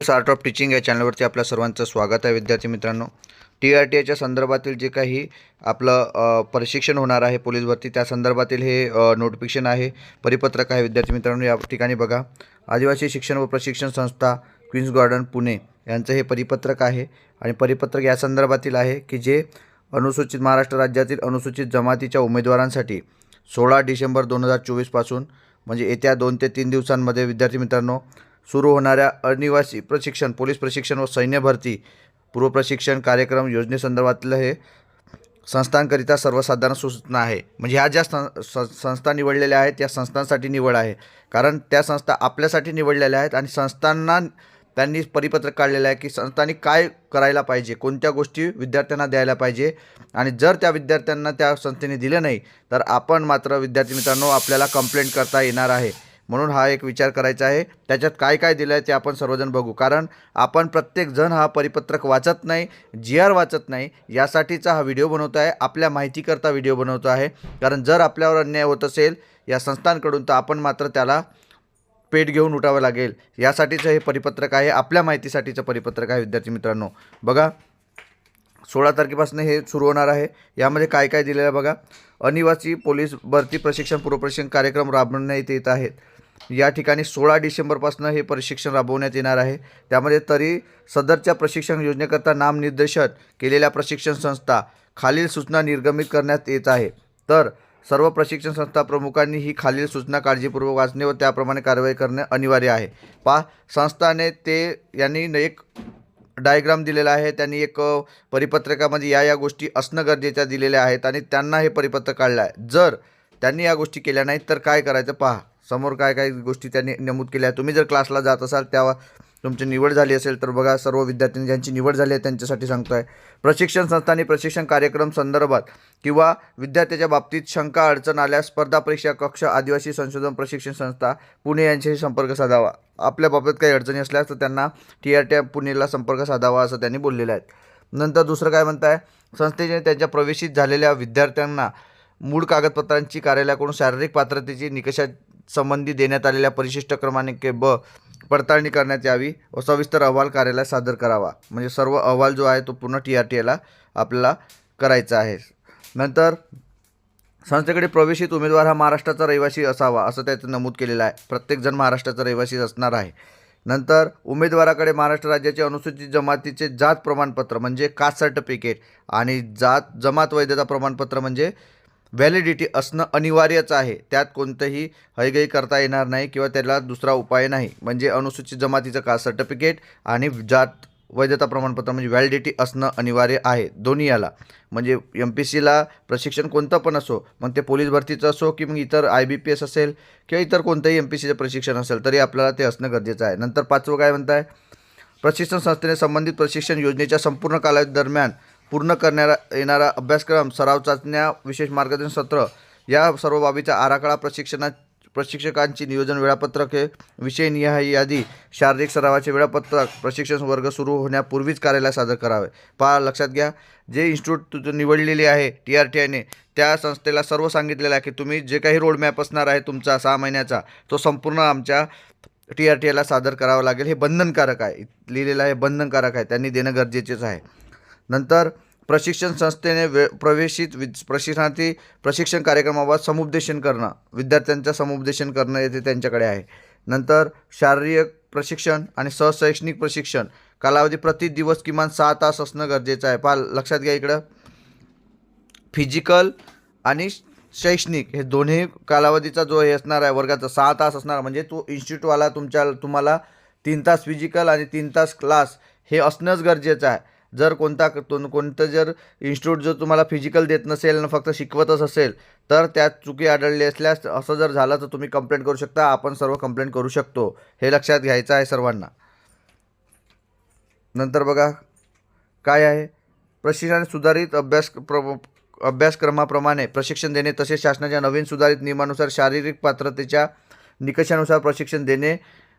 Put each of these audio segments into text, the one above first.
Art of teaching या चॅनलवरती आपल्या सर्वांचं स्वागत आहे विद्यार्थी मित्रांनो. टी आर टी एच्या संदर्भातील जे काही आपलं प्रशिक्षण होणार आहे पोलीस भरती त्या संदर्भातील हे नोटिफिकेशन आहे परिपत्रक आहे विद्यार्थी मित्रांनो या ठिकाणी बघा. आदिवासी शिक्षण व प्रशिक्षण संस्था क्वीन्स गार्डन पुणे यांचं हे परिपत्रक आहे. आणि परिपत्रक या संदर्भातील आहे की जे अनुसूचित महाराष्ट्र राज्यातील अनुसूचित जमातीच्या उमेदवारांसाठी सोळा डिसेंबर दोन हजार चोवीसपासून म्हणजे येत्या दोन ते तीन दिवसांमध्ये विद्यार्थी मित्रांनो सुरू होणाऱ्या अनिवासी प्रशिक्षण पोलीस प्रशिक्षण व सैन्य भरती पूर्व प्रशिक्षण कार्यक्रम योजनेसंदर्भातलं हे संस्थांकरिता सर्वसाधारण सूचना आहे. म्हणजे ह्या ज्या सं स- संस्था निवडलेल्या आहेत त्या संस्थांसाठी निवड आहे. कारण त्या संस्था आपल्यासाठी निवडलेल्या आहेत आणि संस्थांना त्यांनी परिपत्रक काढलेलं आहे की संस्थांनी काय करायला पाहिजे कोणत्या गोष्टी विद्यार्थ्यांना द्यायला पाहिजे आणि जर त्या विद्यार्थ्यांना त्या संस्थेने दिलं नाही तर आपण मात्र विद्यार्थी मित्रांनो आपल्याला कंप्लेंट करता येणार आहे. म्हणून हा एक विचार करायचा आहे. त्याच्यात काय काय दिलं आहे ते आपण सर्वजण बघू. कारण आपण प्रत्येकजण हा परिपत्रक वाचत नाही जी आर वाचत नाही यासाठीचा हा व्हिडिओ बनवतो आहे. आपल्या माहितीकरता व्हिडिओ बनवतो आहे. कारण जर आपल्यावर अन्याय होत असेल या संस्थांकडून तर आपण मात्र त्याला पेट घेऊन उठावं लागेल. यासाठीचं हे परिपत्रक आहे. आपल्या माहितीसाठीचं परिपत्रक आहे विद्यार्थी मित्रांनो. बघा सोळा तारखेपासून हे सुरू होणार आहे. यामध्ये काय काय दिलेलं आहे बघा. अनिवासी पोलीस भरती प्रशिक्षण पूर्वप्रशिक्षण कार्यक्रम राबवण्यात येत आहेत. या ठिकाणी सोळा डिसेंबरपासून हे प्रशिक्षण राबवण्यात येणार आहे. त्यामध्ये तरी सदरच्या प्रशिक्षण योजनेकरता नामनिर्देशन केलेल्या प्रशिक्षण संस्था खालील सूचना निर्गमित करण्यात येत आहे. तर सर्व प्रशिक्षण संस्था प्रमुखांनी ही खालील सूचना काळजीपूर्वक वाचणे व त्याप्रमाणे कारवाई करणे अनिवार्य आहे. पा संस्थाने ते यांनी एक डायग्राम दिलेला आहे त्यांनी एक परिपत्रकामध्ये या या गोष्टी असणं गरजेच्या दिलेल्या आहेत आणि त्यांना हे परिपत्रक काढलं आहे. जर त्यांनी या गोष्टी केल्या नाहीत तर काय करायचं? पहा. समोर काय काय गोष्टी त्यांनी नमूद केल्या. आहेत तुम्ही जर क्लासला जात असाल तेव्हा तुमची निवड झाली असेल तर बघा सर्व विद्यार्थ्यांनी ज्यांची निवड झाली आहे त्यांच्यासाठी सांगतो आहे प्रशिक्षण संस्थांनी प्रशिक्षण कार्यक्रम संदर्भात किंवा विद्यार्थ्याच्या बाबतीत शंका अडचण आल्यास स्पर्धा परीक्षा कक्ष आदिवासी संशोधन प्रशिक्षण संस्था पुणे यांच्याशी संपर्क साधावा. आपल्या बाबतीत काही अडचणी असल्यास तर त्यांना टी आर टी पुणेला संपर्क साधावा असं त्यांनी बोललेलं आहे. नंतर दुसरं काय म्हणत आहे संस्थेने त्यांच्या प्रवेशित झालेल्या विद्यार्थ्यांना मूळ कागदपत्रांची कार्यालयाकडून शारीरिक पात्रतेची निकषा संबंधी देण्यात आलेल्या परिशिष्ट क्रमांके ब पडताळणी करण्यात यावी व सविस्तर अहवाल कार्यालयात सादर करावा. म्हणजे सर्व अहवाल जो आहे तो पूर्ण टी आर टी एला आपल्याला करायचा आहे. नंतर संस्थेकडे प्रवेशित उमेदवार हा महाराष्ट्राचा रहिवासी असावा असं त्याचं नमूद केलेलं आहे. प्रत्येकजण महाराष्ट्राचा रहिवासी असणार आहे. नंतर उमेदवाराकडे महाराष्ट्र राज्याचे अनुसूचित जमातीचे जात प्रमाणपत्र म्हणजे कास्ट सर्टिफिकेट आणि जात जमात वैधता प्रमाणपत्र म्हणजे व्हॅलिडिटी असणं अनिवार्यच आहे. त्यात कोणतंही हयगय करता येणार नाही किंवा त्याला दुसरा उपाय नाही. म्हणजे अनुसूचित जमातीचं कास्ट सर्टिफिकेट आणि जात वैधता प्रमाणपत्र म्हणजे व्हॅलिडिटी असणं अनिवार्य आहे. दोन्ही याला. म्हणजे एम पी सीला प्रशिक्षण कोणतं पण असो मग ते पोलीस भरतीचं असो की मग इतर आय बी पी एस असेल किंवा इतर कोणतंही एम पी सीचं प्रशिक्षण असेल तरी आपल्याला ते असणं गरजेचं आहे. नंतर पाचवं काय म्हणताय? प्रशिक्षण संस्थेने संबंधित प्रशिक्षण योजनेच्या संपूर्ण कालावधी दरम्यान पूर्ण करणारा येणारा अभ्यासक्रम सराव चाचण्या विशेष मार्गदर्शन सत्र या सर्व बाबीचा आराखडा प्रशिक्षणा प्रशिक्षकांची नियोजन वेळापत्रक हे विषयनिहाय यादी शारीरिक सरावाचे वेळापत्रक प्रशिक्षण वर्ग सुरू होण्यापूर्वीच कार्यालयात सादर करावे. पहा लक्षात घ्या जे इन्स्टिट्यूट निवडलेली आहे टी आर टी आयने त्या संस्थेला सर्व सांगितलेलं आहे की तुम्ही जे काही रोडमॅप असणार आहे तुमचा सहा महिन्याचा तो संपूर्ण आमच्या टी आर टी आयला सादर करावा लागेल. हे बंधनकारक आहे. लिहिलेलं आहे बंधनकारक आहे. त्यांनी देणं गरजेचेच आहे. नंतर प्रशिक्षण संस्थेने वे प्रवेशित वि प्रशिक्षणार्थी प्रशिक्षण कार्यक्रमाबाबत समुपदेशन करणं विद्यार्थ्यांचं समुपदेशन करणं येथे त्यांच्याकडे आहे. नंतर शारीरिक प्रशिक्षण आणि सहशैक्षणिक प्रशिक्षण कालावधी प्रति दिवस किमान सहा तास असणं गरजेचं आहे. पहा लक्षात घ्या इकडं. फिजिकल आणि शैक्षणिक हे दोन्ही कालावधीचा जो हे असणार आहे वर्गाचा सहा तास असणार म्हणजे तो इन्स्टिट्यूटवाला तुमच्या तुम्हाला तीन तास फिजिकल आणि तीन तास क्लास हे असणंच गरजेचं आहे. जर कोणता कोणतं जर इन्स्टिट्यूट जर तुम्हाला फिजिकल देत नसेल आणि फक्त शिकवतच असेल तर त्यात चुकी आढळली असल्यास असं जर झालं तर तुम्ही कंप्लेंट करू शकता. आपण सर्व कंप्लेंट करू शकतो. हे लक्षात घ्यायचं आहे सर्वांना. नंतर बघा काय आहे? प्रशिक्षण सुधारित अभ्यास प्र अभ्यासक्रमाप्रमाणे प्रशिक्षण देणे तसेच शासनाच्या नवीन सुधारित नियमानुसार शारीरिक पात्रतेच्या निकषानुसार प्रशिक्षण देणे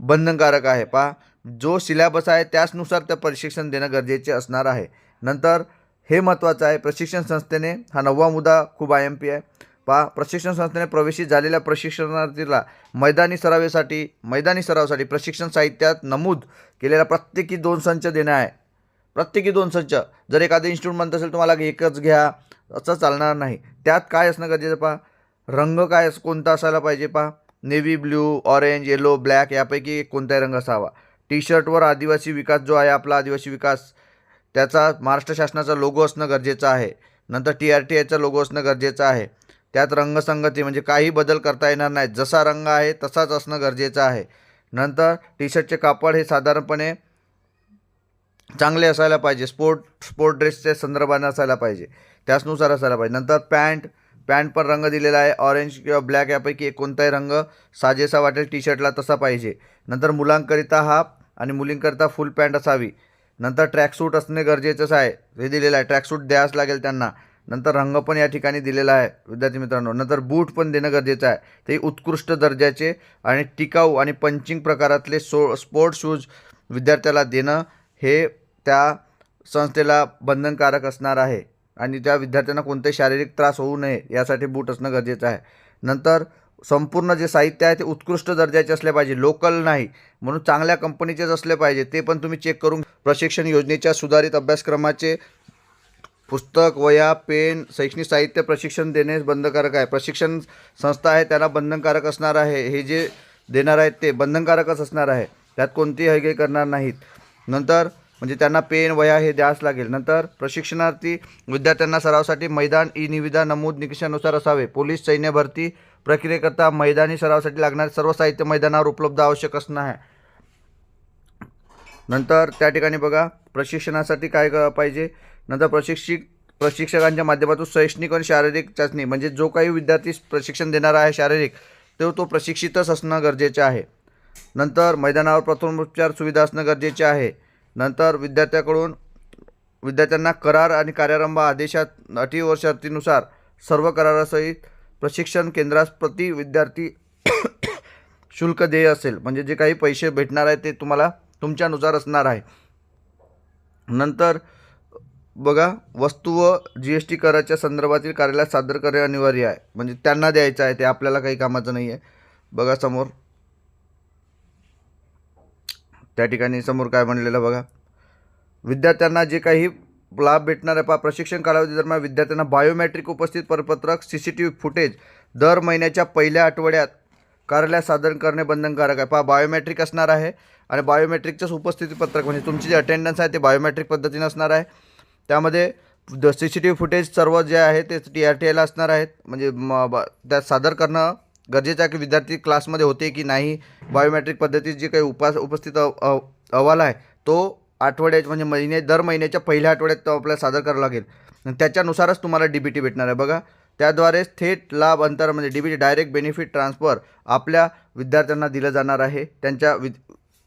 बंधनकारक आहे. पहा जो सिलॅबस आहे त्याचनुसार त्या प्रशिक्षण देणं गरजेचे असणार आहे. नंतर हे महत्त्वाचं आहे प्रशिक्षण संस्थेने हा नववा मुद्दा खूप आय एम पी आहे. पहा प्रशिक्षण संस्थेने प्रवेशित झालेल्या प्रशिक्षणार्थीला मैदानी सरावासाठी मैदानी सरावासाठी प्रशिक्षण साहित्यात नमूद केलेला प्रत्येकी दोन संच देणं आहे. प्रत्येकी दोन संच. जर एखादं इन्स्टिट्यूट म्हणत असेल तुम्हाला एकच घ्या असं चालणार नाही. त्यात काय असणं गरजेचं पहा? रंग काय कोणता असायला पाहिजे पहा? Navy blue orange yellow black यापैकी कोणताही रंग असावा. टी शर्टवर आदिवासी विकास जो आहे आपला आदिवासी विकास त्याचा महाराष्ट्र शासनाचा लोगो असणं गरजेचं आहे. नंतर टी आर टी आयचा लोगो असणं गरजेचं आहे. त्यात रंगसंगती म्हणजे काही बदल करता येणार नाही जसा रंग आहे तसाच असणं गरजेचं आहे. नंतर टी शर्टचे कापड हे साधारणपणे चांगले असायला पाहिजे. स्पोर्ट स्पोर्ट ड्रेसच्या संदर्भाने असायला पाहिजे. त्याचनुसार असायला पाहिजे. नंतर पॅन्ट पॅन्ट पण रंग दिलेला आहे. ऑरेंज किंवा ब्लॅक यापैकी एक कोणताही रंग साजेसा वाटेल टी शर्टला तसा पाहिजे. नंतर मुलांकरिता हा आणि मुलींकरिता फुल पॅन्ट असावी. नंतर ट्रॅकसूट असणे गरजेचंच आहे. हे दिलेलं आहे. ट्रॅकसूट द्यावंच लागेल त्यांना. नंतर रंग पण या ठिकाणी दिलेला आहे विद्यार्थी मित्रांनो. नंतर बूट पण देणं गरजेचं आहे. ते उत्कृष्ट दर्जाचे आणि टिकाऊ आणि पंचिंग प्रकारातले सो स्पोर्ट शूज विद्यार्थ्याला देणं हे त्या संस्थेला बंधनकारक असणार आहे. आणि त्या विद्यार्थ्यांना कोणते शारीरिक त्रास होऊ नये यासाठी बूट असणं गरजेचं आहे. नंतर संपूर्ण जे साहित्य आहे ते उत्कृष्ट दर्जाचे असले पाहिजे लोकल नाही म्हणून चांगल्या कंपनीचेच असले पाहिजे ते पण तुम्ही चेक करून प्रशिक्षण योजनेच्या सुधारित अभ्यासक्रमाचे पुस्तक वया पेन शैक्षणिक साहित्य प्रशिक्षण देणे बंधनकारक आहे. प्रशिक्षण संस्था आहे त्याला बंधनकारक असणार आहे हे जे देणार आहेत ते बंधनकारकच असणार आहे. त्यात कोणतीही हयगय करणार नाहीत. नंतर म्हणजे त्यांना पेन वया हे द्यावंच लागेल. नंतर प्रशिक्षणार्थी विद्यार्थ्यांना सरावासाठी मैदान ई निविदा नमूद निकषानुसार असावे. पोलीस सैन्य भरती प्रक्रियेकरता मैदानी सरावासाठी लागणारे सर्व साहित्य मैदानावर उपलब्ध आवश्यक असणं आहे. नंतर त्या ठिकाणी बघा प्रशिक्षणासाठी काय पाहिजे? नंतर प्रशिक्षिक प्रशिक्षकांच्या माध्यमातून शैक्षणिक आणि शारीरिक चाचणी म्हणजे जो काही विद्यार्थी प्रशिक्षण देणारा आहे शारीरिक तो तो प्रशिक्षितच असणं गरजेचं आहे. नंतर मैदानावर प्रथमोपचार सुविधा असणं गरजेचे आहे. नंतर विद्यार्थ्याकडून विद्यार्थ्यांना करार आणि कार्यारंभ आदेशात अटी व शर्तीनुसार सर्व करारासहित प्रशिक्षण केंद्रास प्रति विद्यार्थी शुल्क देय असेल. म्हणजे जे काही पैसे भेटणार आहे ते तुम्हाला तुमच्यानुसार असणार आहे. नंतर बघा वस्तू व जी एस टी कराच्या संदर्भातील कार्यालयात सादर करणे अनिवार्य आहे. म्हणजे त्यांना द्यायचं आहे ते आपल्याला काही कामाचं नाही आहे बघा समोर. त्या ठिकाणी समोर काय म्हणलेलं बघा. विद्यार्थ्यांना जे काही लाभ भेटणार आहे पहा प्रशिक्षण कालावधी दरम्यान विद्यार्थ्यांना बायोमॅट्रिक उपस्थित परपत्रक C C T V footage दर महिन्याच्या पहिल्या आठवड्यात कार्यालयात सादर करणे बंधनकारक आहे. पहा बायोमॅट्रिक असणार आहे आणि बायोमॅट्रिकचंच उपस्थिती पत्रक म्हणजे तुमची जी अटेंडन्स आहे ते बायोमॅट्रिक पद्धतीनं असणार आहे. त्यामध्ये the C C T V footage सर्व जे आहे ते टी आर टी आयला असणार आहेत. म्हणजे म त्यात सादर करणं गरजेचं आहे की विद्यार्थी क्लासमध्ये होते की नाही बायोमेट्रिक पद्धतीत जी काही उपास उपस्थित अहवाल आहे तो आठवड्यात म्हणजे महिने दर महिन्याच्या पहिल्या आठवड्यात तो आपल्याला सादर करावा लागेल. त्याच्यानुसारच तुम्हाला डी बी टी भेटणार आहे बघा. त्याद्वारे थेट लाभ अंतर म्हणजे D B T direct benefit transfer आपल्या विद्यार्थ्यांना दिलं जाणार आहे. त्यांच्या वि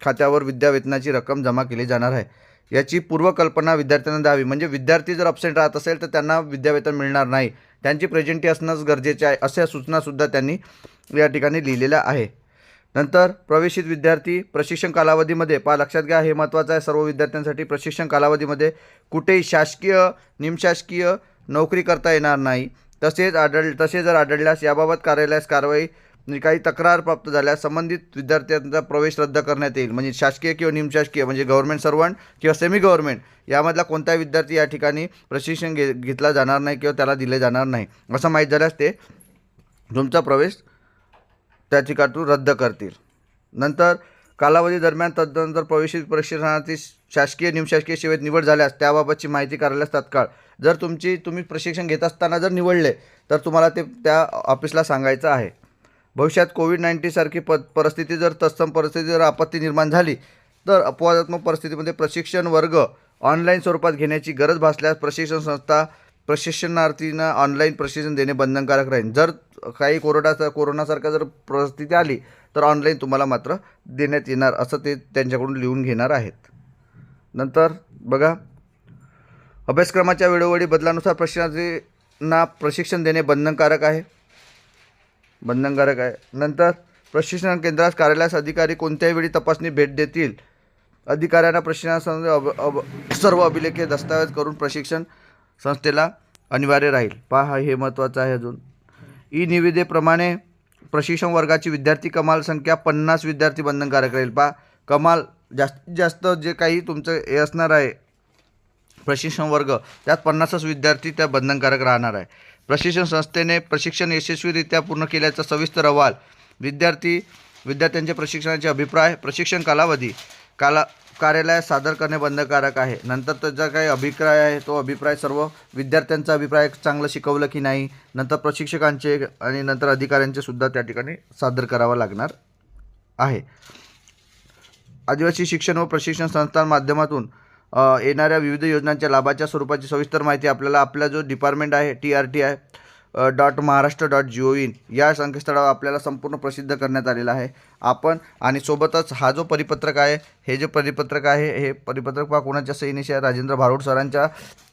खात्यावर विद्यावेतनाची रक्कम जमा केली जाणार आहे. याची पूर्वकल्पना विद्यार्थ्यांना द्यावी. म्हणजे विद्यार्थी जर अबसेंट राहत असेल तर त्यांना विद्यावेतन मिळणार नाही. त्यांची प्रेझेंटी असणंच गरजेचे आहे अशा सूचनासुद्धा त्यांनी या ठिकाणी लिहिलेल्या आहे. नंतर प्रवेशित विद्यार्थी प्रशिक्षण कालावधीमध्ये पहा लक्षात घ्या हे महत्त्वाचं आहे सर्व विद्यार्थ्यांसाठी प्रशिक्षण कालावधीमध्ये कुठेही शासकीय निमशासकीय नोकरी करता येणार नाही. तसेच आढळ तसे जर आढळल्यास याबाबत कार्यालयास कारवाई आणि काही तक्रार प्राप्त झाल्यास संबंधित विद्यार्थ्यांचा प्रवेश रद्द करण्यात येईल. म्हणजे शासकीय किंवा निमशासकीय म्हणजे गव्हर्मेंट सर्वंट किंवा सेमी गव्हर्मेंट यामधला कोणताही विद्यार्थी या ठिकाणी प्रशिक्षण घे घेतला जाणार नाही किंवा त्याला दिले जाणार नाही. असं माहीत झाल्यास ते तुमचा प्रवेश त्या ठिकाणून रद्द करतील. नंतर कालावधी दरम्यान तदनंतर प्रवेशित प्रशिक्षणार्थी शासकीय निमशासकीय सेवेत निवड झाल्यास त्याबाबतची माहिती कार्यालयास तात्काळ. जर तुमची तुम्ही प्रशिक्षण घेत असताना जर निवडले तर तुम्हाला ते त्या ऑफिसला सांगायचं आहे. भविष्यात कोविड नाईन्टीनसारखी प परिस्थिती जर तत्सम परिस्थिती जर आपत्ती निर्माण झाली तर अपवादात्मक परिस्थितीमध्ये प्रशिक्षण वर्ग ऑनलाईन स्वरूपात घेण्याची गरज भासल्यास प्रशिक्षण संस्था प्रशिक्षणार्थींना ऑनलाईन प्रशिक्षण देणे बंधनकारक राहील. जर काही कोरोना कोरोनासारखा जर परिस्थिती आली तर ऑनलाईन तुम्हाला मात्र देण्यात येणार असं ते त्यांच्याकडून लिहून घेणार आहेत. नंतर बघा अभ्यासक्रमाच्या वेळोवेळी बदलानुसार प्रशिक्षणार्थींना प्रशिक्षण देणे बंधनकारक आहे. बंधनकारक आहे. नंतर प्रशिक्षण केंद्रास कार्यालयास अधिकारी कोणत्याही वेळी तपासणी भेट देतील? अधिकाऱ्यांना प्रशिक्षणासंबंधी अब अब सर्व अभिलेखे दस्तावेज करून प्रशिक्षण संस्थेला अनिवार्य राहील. पहा हे महत्त्वाचं आहे अजून. ई निविदेप्रमाणे प्रशिक्षण वर्गाची विद्यार्थी कमाल संख्या पन्नास विद्यार्थी बंधनकारक राहील. पहा कमाल जास्तीत जास्त जे काही तुमचं हे असणार आहे प्रशिक्षण वर्ग त्यात पन्नासच विद्यार्थी त्या बंधनकारक राहणार आहे. प्रशिक्षण संस्थेने प्रशिक्षण यशस्वीरित्या पूर्ण केल्याचा सविस्तर अहवाल विद्यार्थी विद्यार्थ्यांचे प्रशिक्षणाचे अभिप्राय प्रशिक्षण कालावधी काला कार्यालयात सादर करणे बंधकारक आहे. नंतर त्याचा काही अभिप्राय आहे तो अभिप्राय सर्व विद्यार्थ्यांचा अभिप्राय चांगलं शिकवलं की नाही नंतर प्रशिक्षकांचे आणि नंतर अधिकाऱ्यांचे सुद्धा त्या ठिकाणी सादर करावा लागणार आहे. आदिवासी शिक्षण व प्रशिक्षण संस्थां माध्यमातून येणाऱ्या विविध योजनांच्या लाभाच्या स्वरूपाची सविस्तर माहिती आपल्याला आपला जो डिपार्टमेंट आहे टी आर टी आहे dot Maharashtra dot G O in या संकेतस्थळावर आपल्याला संपूर्ण प्रसिद्ध करण्यात आलेला आहे. आपण आणि सोबतच हा जो परिपत्रक आहे हे जे परिपत्रक आहे हे परिपत्रक पहा कोणाच्या सहीनिशी आहे? राजेंद्र भारूड सरांच्या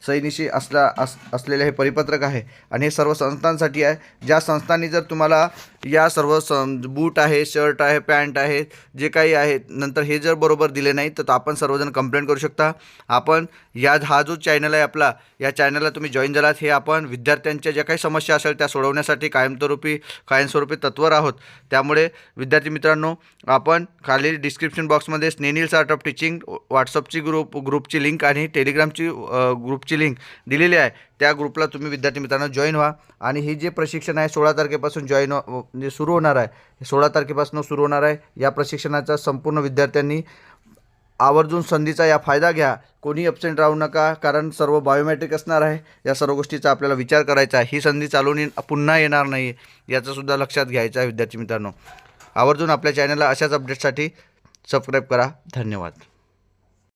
सहीनिशी असला अस असलेले हे परिपत्रक आहे. आणि हे सर्व संस्थांसाठी आहे. ज्या संस्थांनी जर तुम्हाला या सर्व सं बूट आहे शर्ट आहे पॅन्ट आहे जे काही आहे नंतर हे जर बरोबर दिले नाही तर आपण सर्वजण कंप्लेंट करू शकता. आपण या हा जो चॅनल आहे आपला या चॅनलला तुम्ही जॉईन झालात हे आपण विद्यार्थ्यांच्या ज्या काही समस्या असेल त्या सोडवण्यासाठी कायमस्वरूपी कायमस्वरूपी तत्वर आहोत. त्यामुळे विद्यार्थी मित्रांनो आपण खाली डिस्क्रिप्शन बॉक्समध्ये स्नेनिल आर्ट ऑफ टीचिंग व्हॉट्सअपची ग्रुप ग्रुपची लिंक आणि टेलिग्रामची ग्रुपची लिंक दिलेली आहे. त्या ग्रुपला तुम्ही विद्यार्थी मित्रांनो जॉईन व्हा आणि ही जे प्रशिक्षण आहे सोळा तारखेपासून जॉईन हो, म्हणजे सुरू होणार आहे. सोळा तारखेपासून सुरू होणार आहे. या प्रशिक्षणाचा संपूर्ण विद्यार्थ्यांनी आवर्जून संधीचा या फायदा घ्या. कोणी अब्सेंट राहू नका कारण सर्व बायोमॅट्रिक असणार आहे. या सर्व गोष्टीचा आपल्याला विचार करायचा आहे. ही संधी चालून पुन्हा येणार नाही. याचंसुद्धा लक्षात घ्यायचं आहे विद्यार्थी मित्रांनो. आवर्जून आपल्या चॅनलला अशाच अपडेटसाठी सबस्क्राईब करा. धन्यवाद.